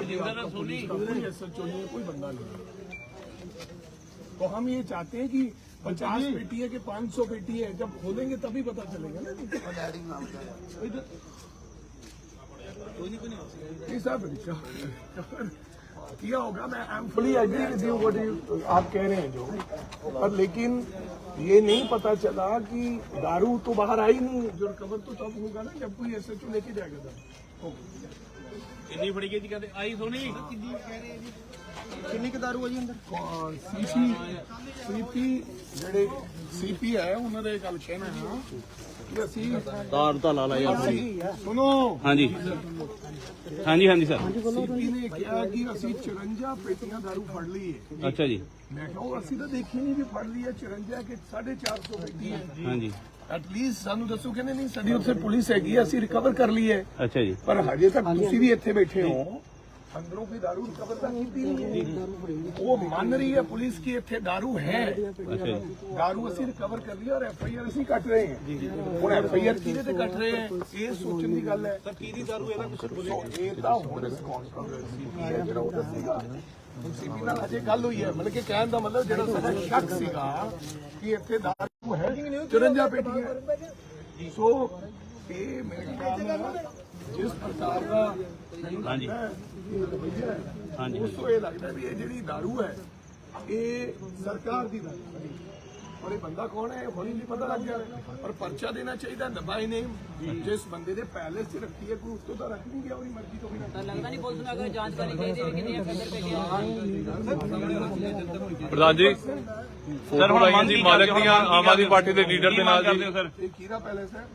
ज़िंदा सोनी। कोई एसएचओ नहीं कोई बंदा नहीं तो हम ये चाहते हैं कि पचास पेटी है कि पाँच सौ पेटी है जब खोलेंगे तभी पता चलेगा ना। किया होगा? मैं I am fully agree with you what you आप कह रहे हैं जो। पर लेकिन ये नहीं पता चला कि दारू तो बाहर आई नहीं। जो रिकवर तो तब होगा ना जब कोई एस एच ओ लेके जाएगा दारू। ਇੰਨੀ ਫੜੀ ਗਈ ਜੀ ਕਹਿੰਦੇ? ਆਈ ਸੋਨੀ? ਕਿੰਨੀ ਕਹਿ ਰਹੇ ਜੀ ਕਿੰਨੀ ਕੁ ਦਾਰੂ ਆ ਜੀ ਅੰਦਰ? ਔਰ ਸੀਪੀ ਸੀਪੀ ਜਿਹੜੇ ਸੀਪੀ ਹੈ ਉਹਨਾਂ ਦੇ ਗੱਲ ਕਹਿਣਾ ਹੈ। ਕਿ ਅਸੀਂ ਤਾਰ ਤਾਂ ਲਾ ਲਾ ਯਾਰ ਸੁਣੋ। ਹਾਂਜੀ। ਹਾਂਜੀ ਹਾਂਜੀ ਸਰ। ਸੀਪੀ ਨੇ ਕਿਹਾ ਕਿ ਅਸੀਂ 54 ਪੇਟੀਆਂ ਦਾਰੂ ਫੜ ਲਈ ਹੈ। ਅੱਛਾ ਜੀ। ਮੈਂ ਕਿਹਾ ਉਹ ਅਸੀਂ ਤਾਂ ਦੇਖੀ ਨਹੀਂ ਵੀ ਫੜ ਲਈ ਹੈ 54 ਕਿ 450 ਪੇਟੀ ਹੈ। ਹਾਂਜੀ। ਐਟਲੀਸਟ ਸਾਨੂੰ ਦੱਸੋ ਕਹਿੰਦੇ ਨਹੀਂ ਸਾਡੀ ਉੱਥੇ ਪੁਲਿਸ ਹੈਗੀ ਅਸੀਂ ਰਿਕਵਰ ਕਰ ਲਈ ਹੈ ਅੱਛਾ ਜੀ। ਪਰ ਹਜੇ ਤੱਕ ਤੁਸੀਂ ਵੀ ਇੱਥੇ ਬੈਠੇ ਹੋ। ਅੰਦਰੋਂ ਕੋਈ दारू ਰਿਕਵਰ ਤਾਂ ਕੀਤੀ ਨਹੀਂ ਹੈ ਉਹ ਮੰਨ ਰਹੀ ਹੈ ਪੁਲਿਸ ਕਿ ਇੱਥੇ दारू ਹੈ ਅੱਛਾ ਜੀ दारू ਅਸੀਂ ਰਿਕਵਰ ਕਰ ਲਈ ਔਰ ਐਫ ਆਈ ਆਰ ਅਸੀਂ ਕੱਟ ਰਹੇ ਹਾਂ ਹੁਣ ਐਫ ਆਈ ਆਰ ਕਿਹਦੇ ਤੇ ਕੱਟ ਰਹੇ ਹਾਂ ਇਹ ਸੋਚਣ ਦੀ ਗੱਲ ਹੈ ਤਾਂ ਕਿਹਦੀ दारू ਇਹਦਾ ਕੁਝ ਇਹ ਤਾਂ ਹੁਣ ਰਿਸਪੌਂਸਿਬਿਲਿਟੀ ਹੈ ਜਿਹੜਾ ਉਹ ਦੱਸੇਗਾ ਸੀਪੀ ਨਾਲ ਅਜੇ ਗੱਲ ਹੋਈ ਹੈ ਮਤਲਬ ਕਿ ਕਹਿਣ ਦਾ ਮਤਲਬ ਜਿਹੜਾ ਸਾਡਾ ਸ਼ੱਕ ਸੀਗਾ ਕਿ ਇੱਥੇ दारू ਹੈ 54 ਪੇਟੀਆਂ ਸੋ ਇਹ ਮੇਰੇ ਖਿਆਲ ਨਾਲ ਜਿਸ ਪ੍ਰਕਾਰ ਦਾ ਹਾਂਜੀ। ਹਾਂਜੀ। ਉਸ ਤੋਂ ਇਹ ਲੱਗਦਾ ਵੀ ਇਹ ਜਿਹੜੀ दारू ਹੈ ਇਹ ਸਰਕਾਰ ਦੀ दारू ਹੈ ਔਰ ਇਹ ਬੰਦਾ ਕੌਣ ਹੈ ਹੌਲੀ ਨਹੀਂ ਪਤਾ ਲੱਗ ਗਿਆ ਔਰ ਪਰਚਾ ਦੇਣਾ ਚਾਹੀਦਾ ਨਬਾਈ ਨੇ ਜਿਸ ਬੰਦੇ ਦੇ ਪੈਲੇਸ 'ਚ ਰੱਖੀ ਹੈ ਕੋਈ ਉਸ ਤੋਂ ਤਾਂ ਰੱਖ ਨਹੀਂ ਗਿਆ ਉਹਦੀ ਮਰਜ਼ੀ ਤੋਂ ਬਿਨਾਂ ਲੱਗਦਾ ਨਹੀਂ ਪੁਲਿਸ ਨੂੰ ਅਗਰ ਜਾਂਚ ਕਰਨੀ ਚਾਹੀਦੀ ਹੈ ਕਿ ਕਿੰਨੀਆਂ ਫੈਦਰ ਪੇਟੀਆਂ ਪ੍ਰਧਾਨ ਜੀ ਸਰ ਹੁਣ ਮੰਨ ਦੀ ਮਾਲਕ ਦੀਆਂ ਆਮ ਆਦਮੀ ਪਾਰਟੀ ਦੇ ਲੀਡਰ ਦੇ ਨਾਲ ਜੀ ਸਰ ਇਹ ਕਿਹਦਾ ਪੈਲੇਸ ਹੈ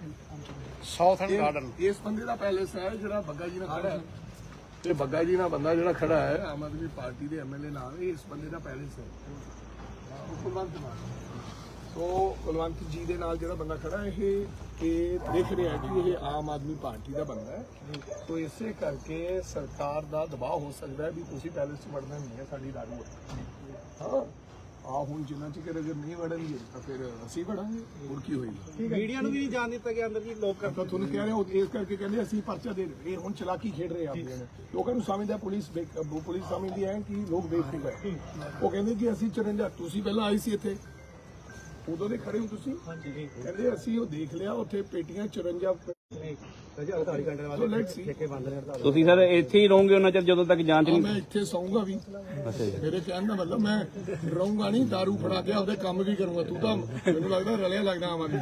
ਸਾਊਥਰਨ ਗਾਰਡਨ ਇਸ ਬੰਦੇ ਦਾ ਪੈਲੇਸ ਹੈ ਜਿਹੜਾ ਬੱਗਾ ਜੀ ਨਾਲ ਖੜਾ ਹੈ। ਤੇ ਬੱਗਾ ਜੀ ਨਾਲ ਬੰਦਾ ਜਿਹੜਾ ਖੜਾ ਹੈ ਆਮ ਆਦਮੀ ਪਾਰਟੀ ਦੇ ਐਮਐਲਏ ਨਾਲ ਇਹ ਇਸ ਬੰਦੇ ਦਾ ਪੈਲੇਸ ਹੈ। ਉਹ ਕੁਲਵੰਤ ਮਾਨ ਸੋ ਕੁਲਵੰਤ ਜੀ ਦੇ ਨਾਲ ਜਿਹੜਾ ਬੰਦਾ ਖੜਾ ਹੈ ਇਹ ਇਹ ਦੇਖ ਰਿਹਾ ਕਿ ਇਹ ਆਮ ਆਦਮੀ ਪਾਰਟੀ ਦਾ ਬੰਦਾ ਹੈ। ਸੋ ਇਸੇ ਕਰਕੇ ਸਰਕਾਰ ਦਾ ਦਬਾਅ ਹੋ ਸਕਦਾ ਹੈ ਵੀ ਤੁਸੀਂ ਪੈਲੇਸ 'ਚ ਵੜਨਾ ਨਹੀਂ ਹੈ ਸਾਡੀ ਦਾਰੂ ਹੈ। ਹਾਂ। ਆ ਹੁਣ ਜਿੰਨਾ ਚਿਰ ਅਗਰ ਨਹੀਂ ਵੜਨਗੇ ਤਾਂ ਫਿਰ ਅਸੀਂ ਵੜਾਂਗੇ ਹੋਰ ਕੀ ਹੋਏਗਾ? ਮੀਡੀਆ ਨੂੰ ਵੀ ਨਹੀਂ ਜਾਣ ਦਿੱਤਾ ਗਿਆ ਅੰਦਰ ਜੀ ਲੋਕ ਤਾਂ ਤੁਹਾਨੂੰ ਕਹਿ ਰਹੇ ਹੋ ਇਸ ਕਰਕੇ ਕਹਿੰਦੇ ਅਸੀਂ ਪਰਚਾ ਦੇ ਰਹੇ ਇਹ ਹੁਣ ਚਲਾਕੀ ਖੇਡ ਰਹੇ ਆ ਆਪਣੇ ਨਾਲ। ਲੋਕਾਂ ਨੂੰ ਸਮਝਦਾ ਪੁਲਿਸ ਪੁਲਿਸ ਸਮਝਦੀ ਹੈ ਕਿ ਲੋਕ ਬੇਵਕੂਫ ਹੈ ਉਹ ਕਹਿੰਦੇ ਕਿ ਅਸੀਂ 54 ਤੁਸੀਂ ਪਹਿਲਾਂ ਆਏ ਸੀ ਇੱਥੇ। ਉਦੋਂ ਦੇ ਖੜੇ ਹੋ ਤੁਸੀਂ? ਕਹਿੰਦੇ ਅਸੀਂ ਉਹ ਦੇਖ ਲਿਆ ਉੱਥੇ ਪੇਟੀਆਂ 54 ਤੁਸੀਂ ਸਰ ਇੱਥੇ ਹੀ ਰਹੋਗੇ ਉਹਨਾਂ ਚਿਰ ਜਦੋਂ ਤੱਕ ਜਾਂਚ ਨਹੀਂ ਮੈਂ ਇੱਥੇ ਸੌਂਗਾ ਵੀ। ਮੇਰੇ ਕਹਿਣ ਦਾ ਮਤਲਬ ਮੈਂ ਰਹੂੰਗਾ ਨਹੀਂ दारू ਫੜਾ ਕੇ ਆਪਦੇ ਕੰਮ ਵੀ ਕਰੂੰਗਾ। ਤੂੰ ਤਾਂ ਮੈਨੂੰ ਲੱਗਦਾ ਰਲਿਆ ਲੱਗਦਾ ਆਵਾਂ ਦੀ।